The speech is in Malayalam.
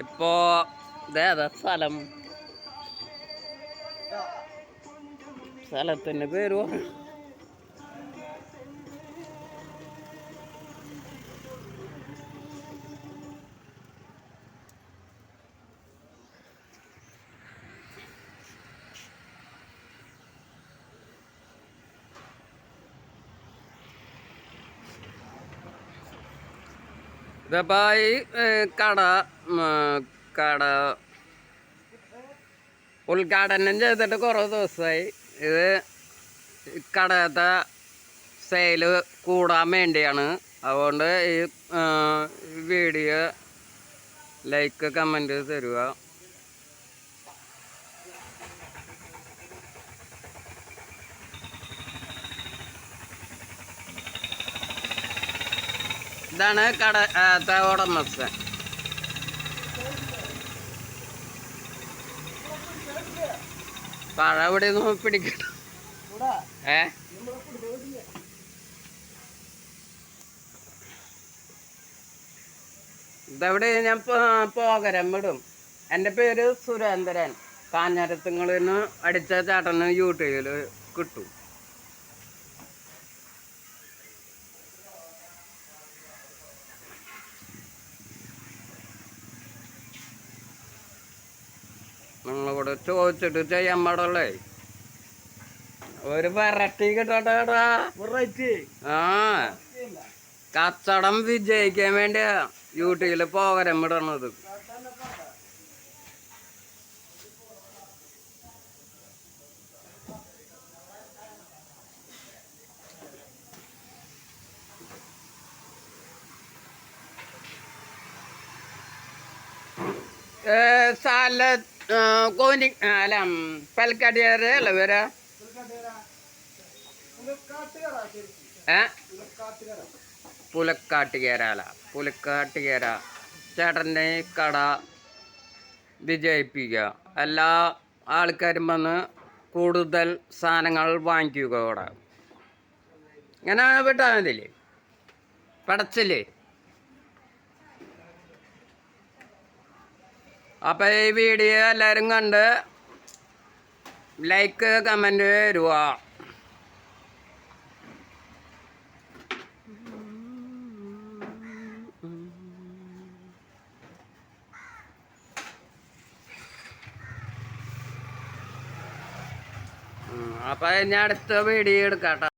ഇപ്പോ ഇതേതാ സ്ഥലം സ്ഥലത്തിന്റെ പേര് പറ ഇതപ്പോ ഈ കട കട ഉദ്ഘാടനം ചെയ്തിട്ട് കുറേ ദിവസമായി. ഇത് ഈ കടയത്തെ സെയിൽ കൂടാൻ വേണ്ടിയാണ്. അതുകൊണ്ട് ഈ വീഡിയോ ലൈക്ക് കമന്റ് തരിക. ഇതാണ് കടത്തെ ഉടമസ്ഥൻ പഴ ഇവിടെ ഒന്നും പിടിക്കണം ഏ? ഇതെവിടെ ഞാൻ പോകരം വിടും. എന്റെ പേര് സുരേന്ദ്രൻ. കാഞ്ഞാരത്തുങ്ങളിൽ നിന്ന് അടിച്ച ചേട്ടന് യൂട്യൂബിൽ കിട്ടും. നിങ്ങളോട് ചോദിച്ചിട്ട് ചെയ്യാൻ പാടല്ലേ ഒരു വെറൈറ്റി കിട്ടട്ടാ ആ കച്ചടം വിജയിക്കാൻ വേണ്ടിയാ യൂട്യൂബിൽ പോകരം വിടണത് ഏ, സാല കോനി അല്ല ഉം, പൽക്കടിയാറ് അല്ല വരാ ഏ? പുലക്കാട്ടുകേര. ചേട്ടന്റെ കട വിജയിപ്പിക്കുക എല്ലാ ആൾക്കാരും വന്ന് കൂടുതൽ സാധനങ്ങൾ വാങ്ങിക്കുക ഇവിടെ. ഇങ്ങനെ വിട്ടാൽ മതില്ലേ പടച്ചില്ലേ? അപ്പോൾ ഈ വീഡിയോ എല്ലാവരും കണ്ട് ലൈക്ക് കമന്റ് തരുക അപ്പം ഇനി അടുത്ത വീഡിയോ എടുക്കാം.